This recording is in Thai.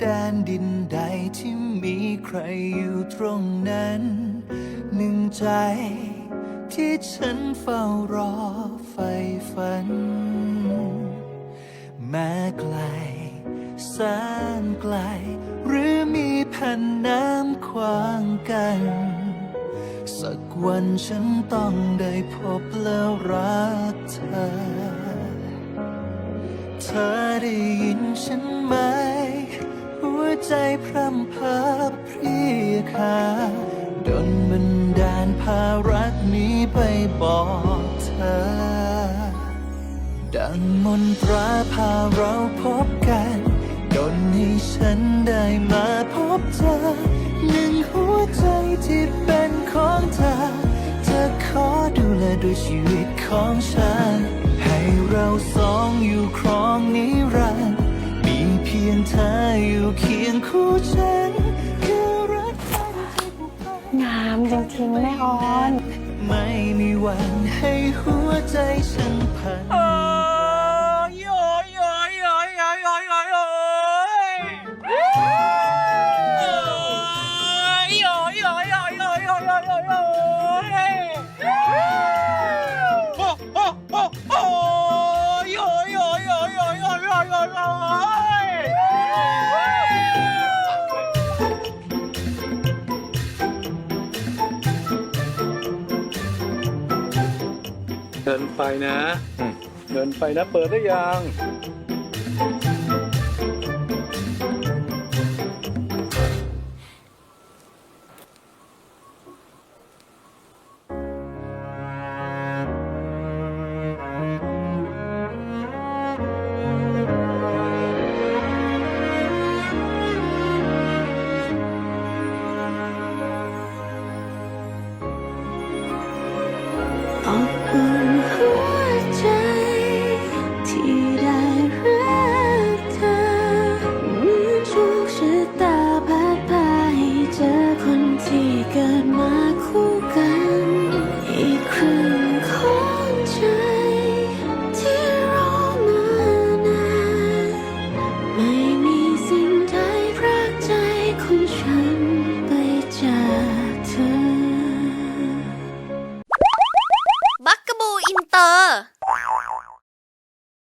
แดนดินใดที่มีใครอยู่ตรงนั้น หนึ่งใจที่ฉันเฝ้ารอไฟฝัน แม้ไกลแสนไกล หรือมีแผ่นน้ำขวางกัน สักวันฉันต้องได้พบแล้วรักเธอ เธอได้ยินฉันไหม พร่ำพ้อพรีคาดนมันดานพารักนี้ไปบอกเธอ ดังมนตราพาเราพบกันดนให้ฉันได้มาพบเธอ หนึ่งหัวใจที่เป็นของเธอ เธอขอดูแลด้วยชีวิตของฉัน คู่ฉันคือรักงามจริงๆแม่ออน ไม่มีวันให้หัวใจฉันพัน เดินไปนะเดินไปนะ เปิดได้ยัง อีกครึ่งของใจที่รอมานานไม่มีสิ่งใดพรากใจของฉันไปจากเธอ บักกะบูอินเตอร์